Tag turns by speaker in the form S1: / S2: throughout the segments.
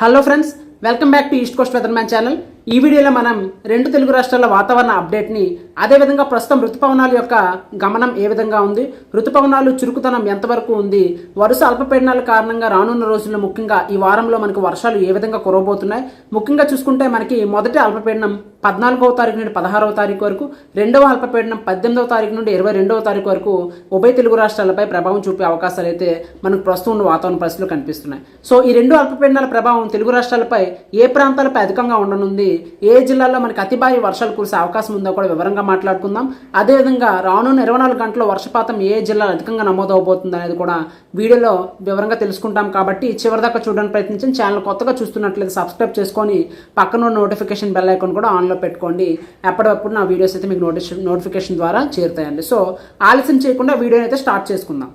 S1: Hello friends welcome back to east coast weatherman channel ఈ వీడియోలో మనం రెండు తెలుగు రాష్ట్రాల వాతావరణ అప్డేట్ని అదేవిధంగా ప్రస్తుతం ఋతుపవనాల యొక్క గమనం ఏ విధంగా ఉంది? ఋతుపవనాలు చురుకుతనం ఎంతవరకు ఉంది? వరుస అల్పపీడనాల కారణంగా రానున్న రోజుల్లో ముఖ్యంగా ఈ వారంలో మనకు వర్షాలు ఏ విధంగా కురవబోతున్నాయి? ముఖ్యంగా చూసుకుంటే మనకి మొదటి అల్పపీడనం పద్నాలుగవ తారీఖు నుండి పదహారవ తారీఖు వరకు రెండవ అల్పపీడనం పద్దెనిమిదవ తారీఖు నుండి ఇరవై రెండవ తారీఖు వరకు ఉభయ తెలుగు రాష్ట్రాలపై ప్రభావం చూపే అవకాశాలు అయితే మనకు ప్రస్తుతం ఉన్న వాతావరణ పరిస్థితులు కనిపిస్తున్నాయి. సో ఈ రెండు అల్పపీడనాల ప్రభావం తెలుగు రాష్ట్రాలపై ఏ ప్రాంతాలపై అధికంగా ఉండనుంది? ఏ జిల్లాల్లో మనకి అతి భారీ వర్షాలు కురిసే అవకాశం ఉందో కూడా వివరంగా మాట్లాడుకుందాం. అదేవిధంగా రానున్న ఇరవై నాలుగు గంటల వర్షపాతం ఏ జిల్లాలో అధికంగా నమోదవబోతుంది అనేది కూడా వీడియోలో వివరంగా తెలుసుకుంటాం కాబట్టి చివరిదాకా చూడడానికి ప్రయత్నించండి. ఛానల్ కొత్తగా చూస్తున్నట్లయితే సబ్స్క్రైబ్ చేసుకొని పక్కన నోటిఫికేషన్ బెల్ ఐకాన్ కూడా ఆన్లో పెట్టుకోండి. ఎప్పటికప్పుడు నా వీడియోస్ అయితే మీకు నోటిఫికేషన్ ద్వారా చేరుతాయండి. సో ఆలస్యం చేయకుండా వీడియోని అయితే స్టార్ట్ చేసుకుందాం.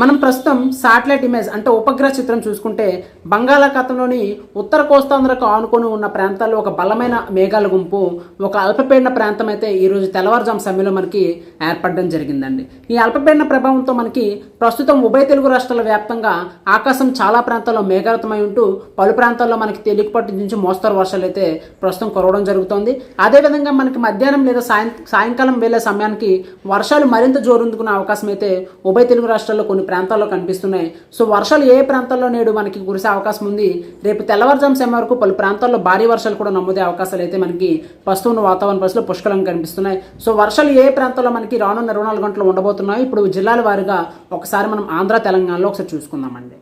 S1: మనం ప్రస్తుతం శాటిలైట్ ఇమేజ్ అంటే ఉపగ్రహ చిత్రం చూసుకుంటే బంగాళాఖాతంలోని ఉత్తర కోస్తాంధ్రకు ఆనుకొని ఉన్న ప్రాంతాల్లో ఒక బలమైన మేఘాల గుంపు ఒక అల్పపీడన ప్రాంతం అయితే ఈరోజు తెల్లవారుజాము సమయంలో మనకి ఏర్పడడం జరిగిందండి. ఈ అల్పపీడన ప్రభావంతో మనకి ప్రస్తుతం ఉభయ తెలుగు రాష్ట్రాల వ్యాప్తంగా ఆకాశం చాలా ప్రాంతాల్లో మేఘాలతమై ఉంటూ పలు ప్రాంతాల్లో మనకి తేలికపాటి నుంచి మోస్తరు వర్షాలు అయితే ప్రస్తుతం కురవడం జరుగుతోంది. అదేవిధంగా మనకి మధ్యాహ్నం లేదా సాయం సాయంకాలం వేళ సమయానికి వర్షాలు మరింత జోరుందుకునే అవకాశం అయితే ఉభయ తెలుగు రాష్ట్రాల్లో కొన్ని ప్రాంతాల్లో కనిపిస్తున్నాయి. సో వర్షాలు ఏ ప్రాంతాల్లో నేడు మనకి కురిసే అవకాశం ఉంది? రేపు తెల్లవారుజాము సమయం వరకు పలు ప్రాంతాల్లో భారీ వర్షాలు కూడా నమోదే అవకాశాలు అయితే మనకి ప్రస్తుతం ఉన్న వాతావరణ పరిస్థితులు పుష్కలంగా కనిపిస్తున్నాయి. సో వర్షాలు ఏ ప్రాంతాల్లో మనకి రానున్న ఇరవై నాలుగు గంటలు ఉండబోతున్నాయి ఇప్పుడు జిల్లాల వారీగా ఒకసారి మనం ఆంధ్ర తెలంగాణలో ఒకసారి చూసుకుందామండి.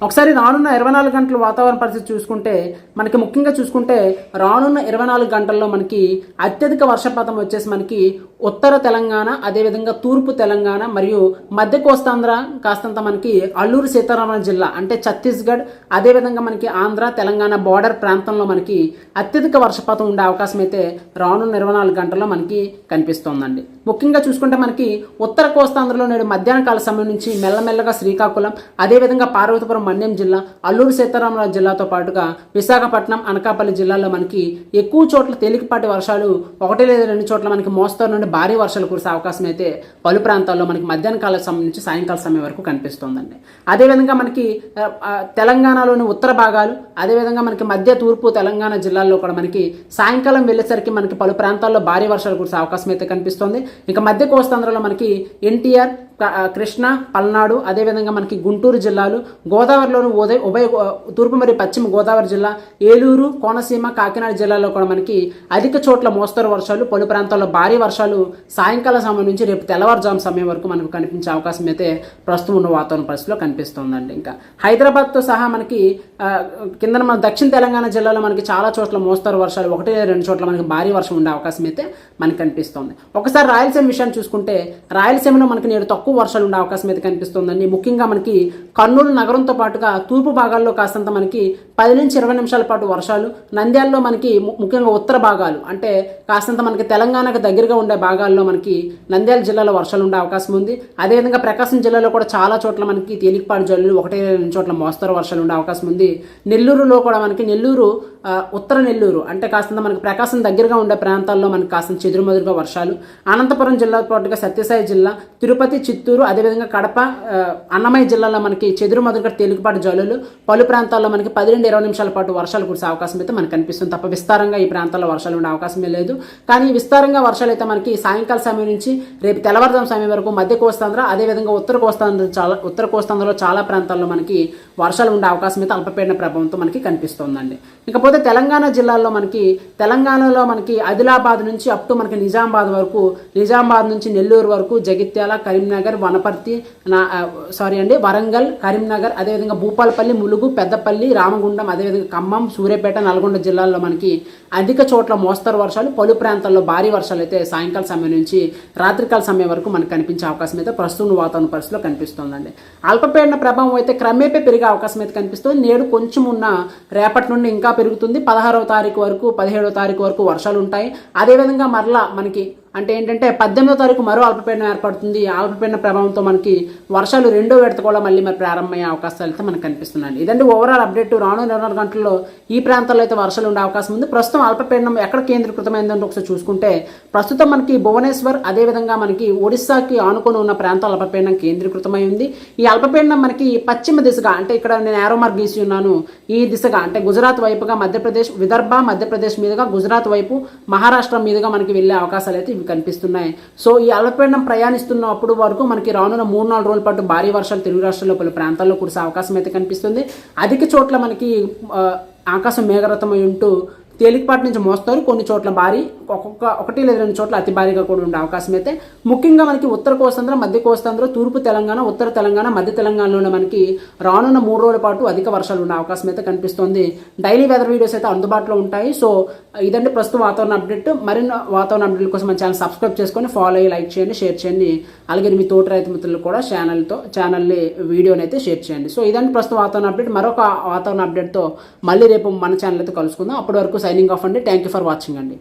S1: ఒకసారి రానున్న ఇరవై నాలుగు గంటల వాతావరణ పరిస్థితి చూసుకుంటే మనకి ముఖ్యంగా చూసుకుంటే రానున్న ఇరవై నాలుగు గంటల్లో మనకి అత్యధిక వర్షపాతం వచ్చేసి మనకి ఉత్తర తెలంగాణ అదేవిధంగా తూర్పు తెలంగాణ మరియు మధ్య కోస్తాంధ్ర కాస్తంత మనకి అల్లూరు సీతారామరాజు జిల్లా అంటే ఛత్తీస్గఢ్ అదేవిధంగా మనకి ఆంధ్ర తెలంగాణ బార్డర్ ప్రాంతంలో మనకి అత్యధిక వర్షపాతం ఉండే అవకాశం అయితే రానున్న ఇరవై నాలుగు గంటల్లో మనకి కనిపిస్తోందండి. ముఖ్యంగా చూసుకుంటే మనకి ఉత్తర కోస్తాంధ్రలో నేడు మధ్యాహ్న కాల సమయం నుంచి మెల్లమెల్లగా శ్రీకాకుళం అదేవిధంగా పార్వతీపురం మన్యం జిల్లా అల్లూరు సీతారామరాజు జిల్లాతో పాటుగా విశాఖపట్నం అనకాపల్లి జిల్లాల్లో మనకి ఎక్కువ చోట్ల తేలికపాటి వర్షాలు ఒకటి లేదా రెండు చోట్ల మనకి మోస్తరు నుండి భారీ వర్షాలు కురిసే అవకాశం అయితే పలు ప్రాంతాల్లో మనకి మధ్యాహ్న కాల సమయం నుంచి సాయంకాల సమయం వరకు కనిపిస్తోందండి. అదేవిధంగా మనకి తెలంగాణలోని ఉత్తర భాగాలు అదేవిధంగా మనకి మధ్య తూర్పు తెలంగాణ జిల్లాల్లో కూడా మనకి సాయంకాలం వెళ్ళేసరికి మనకి పలు ప్రాంతాల్లో భారీ వర్షాలు కురిసే అవకాశం అయితే కనిపిస్తోంది. ఇక మధ్య కోస్తాంధ్రలో మనకి ఎన్టీఆర్ కృష్ణ పల్నాడు అదేవిధంగా మనకి గుంటూరు జిల్లాలు గోదావరిలోని ఉదయ ఉభయ తూర్పు మరియు పశ్చిమ గోదావరి జిల్లా ఏలూరు కోనసీమ కాకినాడ జిల్లాలో కూడా మనకి అధిక చోట్ల మోస్తరు వర్షాలు పలు ప్రాంతాల్లో భారీ వర్షాలు సాయంకాల సమయం నుంచి రేపు తెల్లవారుజాము సమయం వరకు మనకు కనిపించే అవకాశం అయితే ప్రస్తుతం ఉన్న వాతావరణ పరిస్థితిలో కనిపిస్తోందండి. ఇంకా హైదరాబాద్తో సహా మనకి కింద మన దక్షిణ తెలంగాణ జిల్లాలో మనకి చాలా చోట్ల మోస్తరు వర్షాలు ఒకటి రెండు చోట్ల మనకి భారీ వర్షం ఉండే అవకాశం అయితే మనకి కనిపిస్తోంది. ఒకసారి రాయలసీమ విషయాన్ని చూసుకుంటే రాయలసీమలో మనకి నేడు తక్కువ వర్షాలు ఉండే అవకాశం అయితే కనిపిస్తోందండి. ముఖ్యంగా మనకి కర్నూలు నగరంతో పాటు పాటుగా తూర్పు భాగాల్లో కాస్తంత మనకి పది నుంచి ఇరవై నిమిషాల పాటు వర్షాలు నంద్యాలలో మనకి ముఖ్యంగా ఉత్తర భాగాలు అంటే కాస్తంత మనకి తెలంగాణకు దగ్గరగా ఉండే భాగాల్లో మనకి నంద్యాల జిల్లాలో వర్షాలు ఉండే అవకాశం ఉంది. అదేవిధంగా ప్రకాశం జిల్లాలో కూడా చాలా చోట్ల మనకి తేలికపాటి జల్లులు ఒకటి రెండు చోట్ల మోస్తరు వర్షాలు ఉండే అవకాశం ఉంది. నెల్లూరులో కూడా మనకి నెల్లూరు ఉత్తర నెల్లూరు అంటే కాస్తంత మనకి ప్రకాశం దగ్గరగా ఉండే ప్రాంతాల్లో మనకి కాస్తంత చెదురుమదురుగా వర్షాలు. అనంతపురం జిల్లాతో పాటుగా సత్యసాయి జిల్లా తిరుపతి చిత్తూరు అదేవిధంగా కడప అన్నమయ్య జిల్లాలో మనకి చెదురుమదురుగా తేలికపాటి జల్లులు. పలు ప్రాంతాల్లో మనకి పది నుండి ఇరవై నిమిషాల పాటు వర్షాలు కురిసే అవకాశం అయితే మనకు కనిపిస్తుంది. తప్ప విస్తారంగా ఈ ప్రాంతాల్లో వర్షాలు ఉండే అవకాశమే లేదు. కానీ విస్తారంగా వర్షాలు అయితే మనకి సాయంకాల సమయం నుంచి రేపు తెల్లవారుజాము సమయం వరకు మధ్య కోస్తాంధ్ర అదేవిధంగా ఉత్తర కోస్తాంధ్ర చాలా ఉత్తర కోస్తాంధ్రలో చాలా ప్రాంతాల్లో మనకి వర్షాలు ఉండే అవకాశం అయితే అల్పపీడన ప్రభావంతో మనకి కనిపిస్తోందండి. ఇకపోతే తెలంగాణ జిల్లాల్లో మనకి తెలంగాణలో మనకి ఆదిలాబాద్ నుంచి అప్ టు మనకి నిజామాబాద్ వరకు నిజామాబాద్ నుంచి నెల్లూరు వరకు జగిత్యాల కరీంనగర్ వనపర్తి నా సారీ అండి వరంగల్ కరీంనగర్ అదేవిధంగా భూపాలపల్లి ములుగు పెద్దపల్లి రామగుండం అదేవిధంగా ఖమ్మం సూర్యాపేట నల్గొండ జిల్లాల్లో మనకి అధిక చోట్ల మోస్తరు వర్షాలు పలు ప్రాంతాల్లో భారీ వర్షాలు అయితే సాయంకాల సమయం నుంచి రాత్రికాల సమయం వరకు మనకు కనిపించే అవకాశం అయితే ప్రస్తుతం వాతావరణ పరిస్థితిలో కనిపిస్తోందండి. అల్పపీడన ప్రభావం అయితే క్రమేపీ పెరిగే అవకాశం అయితే కనిపిస్తుంది. నేడు కొంచెం ఉన్న రేపటి నుండి ఇంకా పెరుగుతుంది. పదహారవ తారీఖు వరకు పదిహేడవ తారీఖు వరకు వర్షాలు ఉంటాయి. అదేవిధంగా మరలా మనకి అంటే ఏంటంటే పద్దెనిమిదో తారీఖు మరో అల్పపీడనం ఏర్పడుతుంది. అల్పపీడన ప్రభావంతో మనకి వర్షాలు రెండో విడత కూడా మళ్ళీ మరి ప్రారంభమయ్యే అవకాశాలు అయితే మనకు కనిపిస్తున్నాయి ఇదండి ఓవరాల్ అప్డేట్ రాను ఇరవై గంటల్లో ఈ ప్రాంతాల్లో అయితే వర్షాలు ఉండే అవకాశం ఉంది. ప్రస్తుతం అల్పపీడనం ఎక్కడ కేంద్రీకృతమైందని ఒకసారి చూసుకుంటే ప్రస్తుతం మనకి భువనేశ్వర్ అదేవిధంగా మనకి ఒడిస్సాకి ఆనుకొని ఉన్న ప్రాంతాల అల్పపీడనం కేంద్రీకృతమై ఉంది. ఈ అల్పపీడనం మనకి పశ్చిమ దిశగా అంటే ఇక్కడ నేను ఏరో మార్క్ గీసి ఉన్నాను ఈ దిశగా అంటే గుజరాత్ వైపుగా మధ్యప్రదేశ్ విదర్భ మధ్యప్రదేశ్ మీదుగా గుజరాత్ వైపు మహారాష్ట్ర మీదుగా మనకి వెళ్ళే అవకాశాలు అయితే కనిపిస్తున్నాయి. సో ఈ అల్పపీడనం ప్రయాణిస్తున్నప్పుడు వరకు మనకి రానున్న మూడు నాలుగు రోజుల పాటు భారీ వర్షాలు తెలుగు రాష్ట్రాల్లో పలు ప్రాంతాల్లో కురిసే అవకాశం అయితే కనిపిస్తుంది. అధిక చోట్ల మనకి ఆకాశం మేఘరతమై ఉంటూ తేలికపాటి నుంచి మోస్తారు. కొన్ని చోట్ల భారీ ఒక్కొక్క ఒకటి లేదా రెండు చోట్ల అతి భారీగా కూడా ఉండే అవకాశం అయితే ముఖ్యంగా మనకి ఉత్తర కోస్తాంధ్ర మధ్య కోస్తాంధ్ర తూర్పు తెలంగాణ ఉత్తర తెలంగాణ మధ్య తెలంగాణలోనే మనకి రానున్న మూడు రోజుల పాటు అధిక వర్షాలు ఉండే అవకాశం అయితే కనిపిస్తుంది. డైలీ వెదర్ వీడియోస్ అయితే అందుబాటులో ఉంటాయి. సో ఇదండి ప్రస్తుతం వాతావరణ అప్డేట్. మరిన్ని వాతావరణ అప్డేట్ కోసం మన ఛానల్ సబ్స్క్రైబ్ చేసుకొని ఫాలో అయ్యి లైక్ చేయండి షేర్ చేయండి. అలాగే మీ తోటి రైతు మిత్రులు కూడా ఛానల్తో ఛానల్ని వీడియోని అయితే షేర్ చేయండి. సో ఇదండి ప్రస్తుతం వాతావరణ అప్డేట్. మరొక వాతావరణ అప్డేట్తో మళ్ళీ రేపు మన ఛానల్ అయితే కలుసుకుందాం. అప్పటి వరకు సైనింగ్ ఆఫ్ అండి. థ్యాంక్ యూ ఫర్ వాచింగ్ అండి.